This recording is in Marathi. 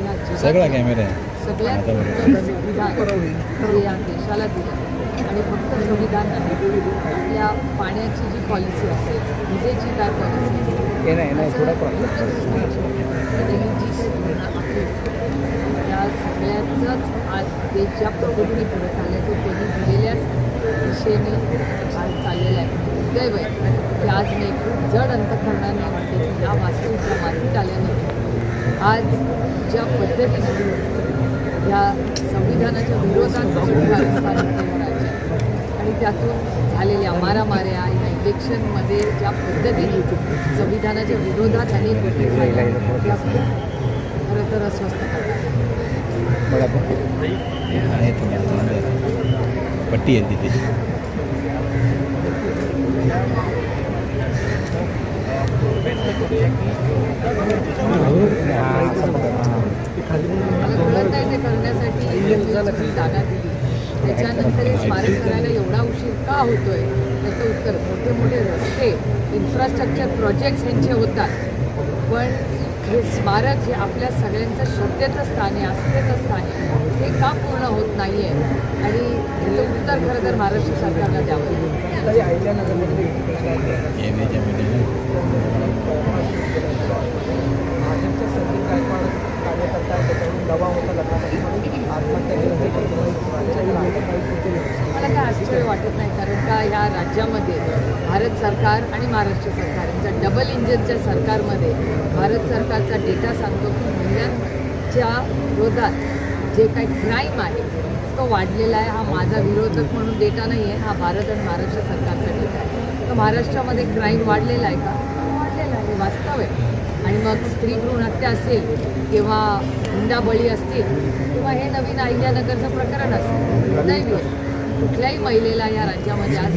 या सगळा कॅमेरा आहे. सगळ्यात संविधान हे या देशाला दिलं आणि फक्त संविधान नाही आपल्या पाण्याची जी पॉलिसी असेल विजेची काय पॉलिसी असेल त्या सगळ्याचंच आज देश ज्या पद्धतीने पुढे चालल्याचं त्यांनी दिलेल्याच दिशेने आज चाललेलं आहे. दैव आहे की आज मी खूप जड अंतकरणाने म्हणते की या वास्तूच्या मातीत आल्याने आज ज्या पद्धतीने या संविधानाच्या विरोधात आणि त्यातून झालेल्या मारामाऱ्या या इलेक्शनमध्ये ज्या पद्धतीने संविधानाच्या विरोधात अनेक गोष्टी झाल्या त्या खूप खरं तर अस्वस्थ करतात. पट्टी आहे तिथे. नाही ते करण्यासाठी जागा दिली त्याच्यानंतर हे स्मारक करायला एवढा उशीर का होतोय त्याचं उत्तर मोठे मोठे रस्ते इन्फ्रास्ट्रक्चर प्रोजेक्ट्स यांचे होतात पण हे स्मारक जे आपल्या सगळ्यांचं श्रद्धेचं स्थान आहे आस्थेचं स्थान आहे हे का पूर्ण होत नाही आहे आणि याचं उत्तर खरं तर महाराष्ट्र सरकारला द्यावं आश्चर्य वाटत नाही कारण का या राज्यामध्ये भारत सरकार आणि महाराष्ट्र सरकार यांच्या डबल इंजिनच्या सरकारमध्ये भारत सरकारचा डेटा सांगतो की महिलांच्या विरोधात जे काही क्राईम आहे तो वाढलेला आहे. हा माझा विरोधक म्हणून डेटा नाही आहे हा भारत आणि महाराष्ट्र सरकारचा डेटा आहे. तर महाराष्ट्रामध्ये क्राईम वाढलेला आहे का? वाढलेला आहे वास्तव आहे. आणि मग स्त्री भ्रूण हत्या असेल किंवा हुंडाबळी असतील किंवा हे नवीन अहिल्यानगरचं प्रकरण असेल दैवी आहे. कुठल्याही महिलेला या राज्यामध्ये आज